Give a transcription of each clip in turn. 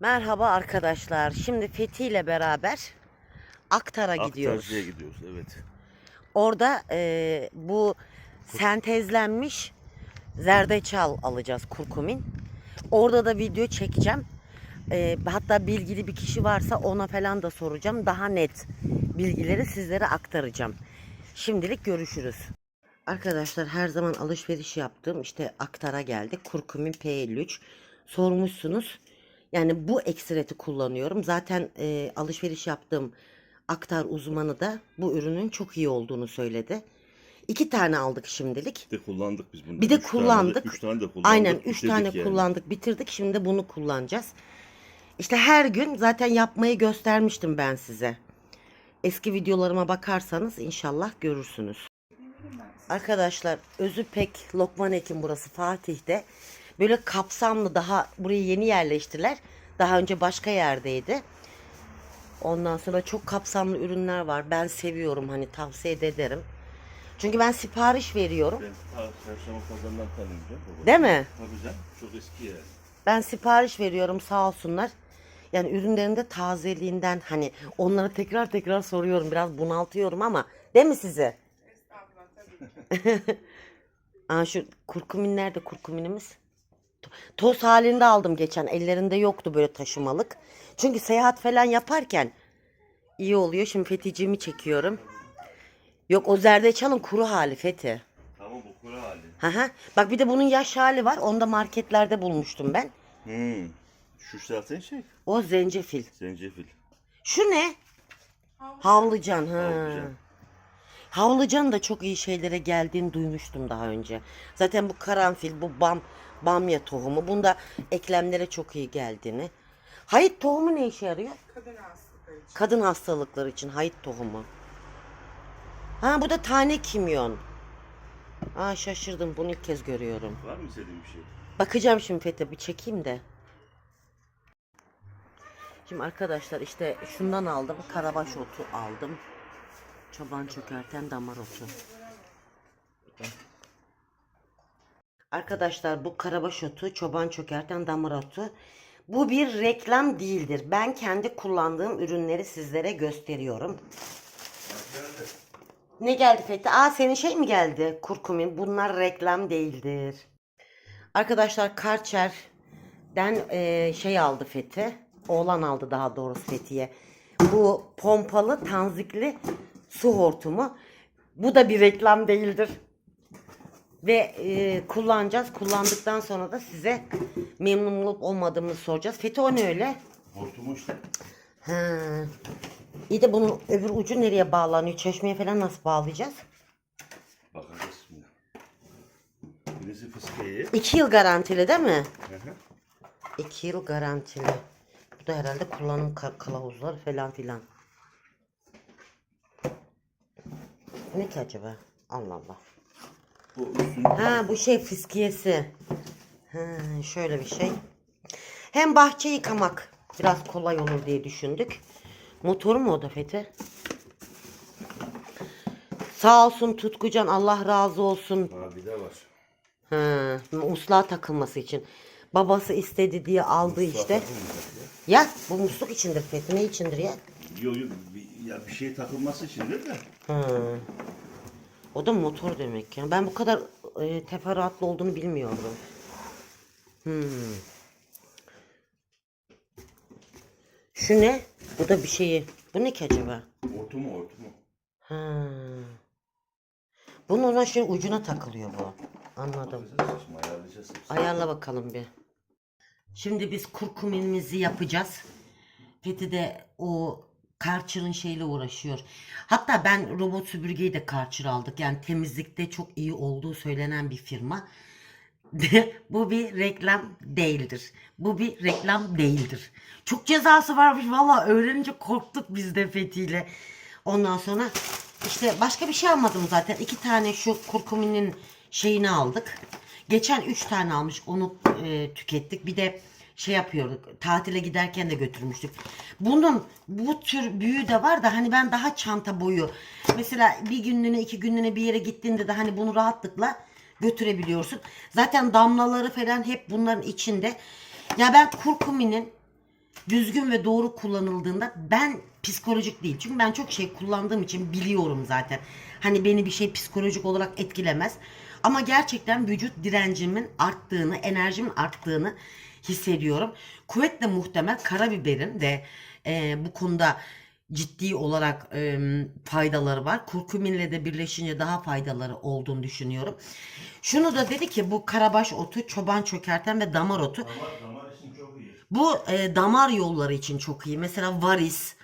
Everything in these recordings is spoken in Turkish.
Merhaba arkadaşlar. Şimdi Fethi ile beraber Aktar'a gidiyoruz. Aktarcı'ya gidiyoruz evet. Orada e, bu sentezlenmiş zerdeçal alacağız kurkumin. Orada da video çekeceğim. E, hatta bilgili bir kişi varsa ona falan da soracağım. Daha net bilgileri sizlere aktaracağım. Şimdilik görüşürüz. Arkadaşlar her zaman alışveriş yaptığım işte Aktar'a geldik. Kurkumin P53. Sormuşsunuz. Yani bu ekstreti kullanıyorum. Zaten e, alışveriş yaptığım Aktar uzmanı da bu ürünün çok iyi olduğunu söyledi. İki tane aldık şimdilik. Bir de kullandık biz bunu. Bir de Üç tane kullandık. üç tane de kullandık. Aynen 3 bitirdik tane yani. kullandık bitirdik. Şimdi de bunu kullanacağız. İşte her gün zaten yapmayı göstermiştim ben size. Eski videolarıma bakarsanız inşallah görürsünüz. Arkadaşlar Özüpek Lokman Ekim burası Fatih'te. Böyle kapsamlı daha buraya yeni yerleştiler. Daha önce başka yerdeydi. Ondan sonra çok kapsamlı ürünler var. Ben seviyorum hani tavsiye de ederim. Çünkü ben sipariş veriyorum. Ben çarşamba pazarından baba. Değil mi? Tabii canım. Çok eski yer. Ben sipariş veriyorum sağ olsunlar. Yani ürünlerin de tazeliğinden hani onlara tekrar tekrar soruyorum. Biraz bunaltıyorum ama değil mi sizi? Aa, şu kurkumin nerede kurkuminimiz? To- Toz halinde aldım geçen. Ellerinde yoktu böyle taşımalık. Çünkü seyahat falan yaparken iyi oluyor. Şimdi Fethi'cimi çekiyorum. Yok o zerdeçalın kuru hali Fethi. Tamam bu kuru hali. Hı hı. Bak bir de bunun yaş hali var. Onu da marketlerde bulmuştum ben. Hmm. Şu zaten şey. O zencefil. Zencefil. Şu ne? Havlıcan. Ha. Havlıcan. Havlıcan da çok iyi şeylere geldiğini duymuştum daha önce. Zaten bu karanfil, bu bam bamya tohumu. Bunda eklemlere çok iyi geldiğini. Hayıt tohumu ne işe yarıyor? Kadın hastalıkları için. Kadın hastalıkları için hayıt tohumu. Ha bu da tane kimyon. Aa şaşırdım. Bunu ilk kez görüyorum. Var mı istediğin bir şey? Bakacağım şimdi Fethi bir çekeyim de. Şimdi arkadaşlar işte şundan aldım. Karabaş otu aldım. Çoban çökerten damar otu. Bir de. Arkadaşlar bu karabaş otu, çoban çökerten damar otu. Bu bir reklam değildir. Ben kendi kullandığım ürünleri sizlere gösteriyorum. Ne geldi Fethi? Aa senin şey mi geldi? Kurkumin. Bunlar reklam değildir. Arkadaşlar Karçer'den eee, şey aldı Fethi. Oğlan aldı daha doğrusu Fethi'ye. Bu pompalı tanzikli su hortumu. Bu da bir reklam değildir. Ve eee, kullanacağız. Kullandıktan sonra da size memnun olup olmadığımızı soracağız. Fethi o ne öyle? Hortumu işte. Ha. İyi de bunun öbür ucu nereye bağlanıyor? Çeşmeye falan nasıl bağlayacağız? Bakacağız şimdi. Birisi fıskiye. İki yıl garantili değil mi? Hı hı. İki yıl garantili. Bu da herhalde kullanım kılavuzları falan filan. Ne ki acaba? Allah Allah. Bu üstün Ha bu şey fiskiyesi. Ha, şöyle bir şey. Hem bahçe yıkamak biraz kolay olur diye düşündük. Motoru mu o da Fethi? Sağ olsun Tutkucan Allah razı olsun. Ha bir de var. Ha, musluğa takılması için. Babası istedi diye aldı işte. Takılmayacak ya. Ya bu musluk içindir Fethi. Ne içindir ya? Yok yok bir, ya bir şey takılması içindir de. Ha. O da motor demek ya. Ben bu kadar e, teferruatlı olduğunu bilmiyordum. Hmm. Şu ne? Bu da bir şeyi. Bu ne ki acaba? Hortumu hortumu. Ha. Bunun ona şey ucuna takılıyor bu. Anladım. Ayarla bakalım bir. Şimdi biz kurkuminimizi yapacağız. Fethi de o Karçır'ın şeyle uğraşıyor. Hatta ben robot süpürgeyi de Karçır aldık. Yani temizlikte çok iyi olduğu söylenen bir firma. Bu bir reklam değildir. Bu bir reklam değildir. Çok cezası varmış. Valla öğrenince korktuk biz de Fethi'yle. Ondan sonra işte başka bir şey almadım zaten. İki tane şu kurkuminin şeyini aldık. Geçen üç tane almış. Onu e, tükettik. Bir de şey yapıyorduk. Tatile giderken de götürmüştük. Bunun bu tür büyüğü de var da hani ben daha çanta boyu. Mesela bir günlüğüne iki günlüğüne bir yere gittiğinde de hani bunu rahatlıkla götürebiliyorsun. Zaten damlaları falan hep bunların içinde. Ya ben kurkuminin düzgün ve doğru kullanıldığında ben psikolojik değil. Çünkü ben çok şey kullandığım için biliyorum zaten. Hani beni bir şey psikolojik olarak etkilemez. Ama gerçekten vücut direncimin arttığını, enerjimin arttığını hissediyorum. Kuvvetle muhtemel karabiberin de e, bu konuda ciddi olarak e, faydaları var. Kurkuminle de birleşince daha faydaları olduğunu düşünüyorum. Şunu da dedi ki bu karabaş otu, çoban çökerten ve damar otu Damar, damar için çok iyi. bu e, damar yolları için çok iyi. Mesela varis,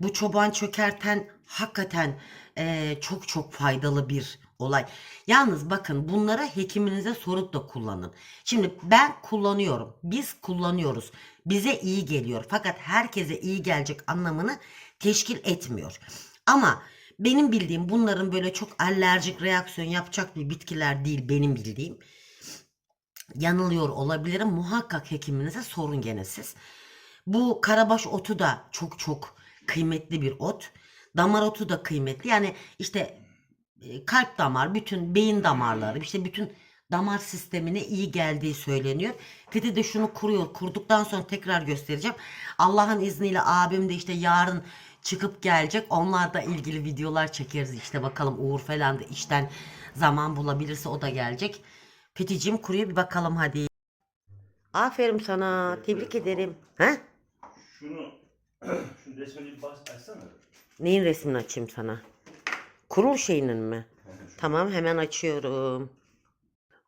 bu çoban çökerten hakikaten e, çok çok faydalı bir olay. Yalnız bakın bunları hekiminize sorup da kullanın. Şimdi ben kullanıyorum. Biz kullanıyoruz. Bize iyi geliyor. Fakat herkese iyi gelecek anlamını teşkil etmiyor. Ama benim bildiğim bunların böyle çok alerjik reaksiyon yapacak bir bitkiler değil benim bildiğim yanılıyor olabilirim. Muhakkak hekiminize sorun gene siz. Bu karabaş otu da çok çok kıymetli bir ot. Damar otu da kıymetli. Yani işte kalp damar, bütün beyin damarları, işte bütün damar sistemine iyi geldiği söyleniyor. Fethi de şunu kuruyor. Kurduktan sonra tekrar göstereceğim. Allah'ın izniyle abim de işte yarın çıkıp gelecek. Onlarla ilgili videolar çekeriz işte bakalım Uğur falan da işten zaman bulabilirse o da gelecek. Fethi'cim kuruyor bir bakalım hadi. Aferin sana. Tebrik ederim. He? Şunu, şunu resmini bas, açsana. Neyin resmini açayım sana? Kurul şeyinin mi? Tamam hemen açıyorum.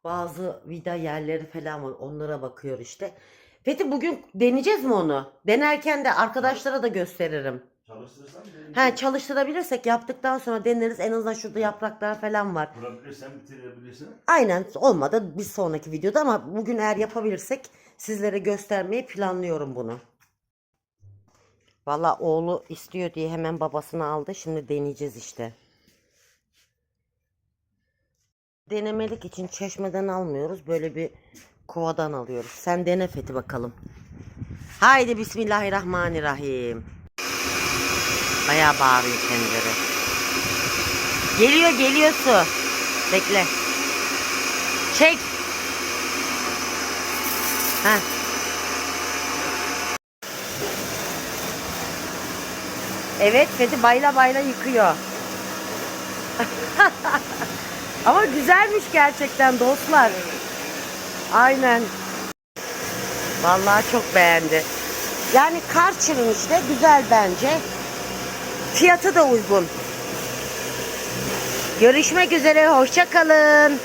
Bazı vida yerleri falan var. Onlara bakıyor işte. Fethi bugün deneyeceğiz mi onu? Denerken de arkadaşlara da gösteririm. Çalıştırırsan He çalıştırabilirsek yaptıktan sonra deneriz. En azından şurada yapraklar falan var. Kurabilirsen bitirebilirsin. Aynen olmadı bir sonraki videoda ama bugün eğer yapabilirsek sizlere göstermeyi planlıyorum bunu. Valla oğlu istiyor diye hemen babasını aldı. Şimdi deneyeceğiz işte. Denemelik için çeşmeden almıyoruz. Böyle bir kovadan alıyoruz. Sen dene Fethi bakalım. Haydi Bismillahirrahmanirrahim. Bayağı bağırıyor kendileri. Geliyor geliyor su. Bekle. Çek. Ha. Evet Fethi bayla bayla yıkıyor. Ama güzelmiş gerçekten dostlar. Aynen. Vallahi çok beğendi. Yani Karçır'ın işte güzel bence. Fiyatı da uygun. Görüşmek üzere hoşça kalın.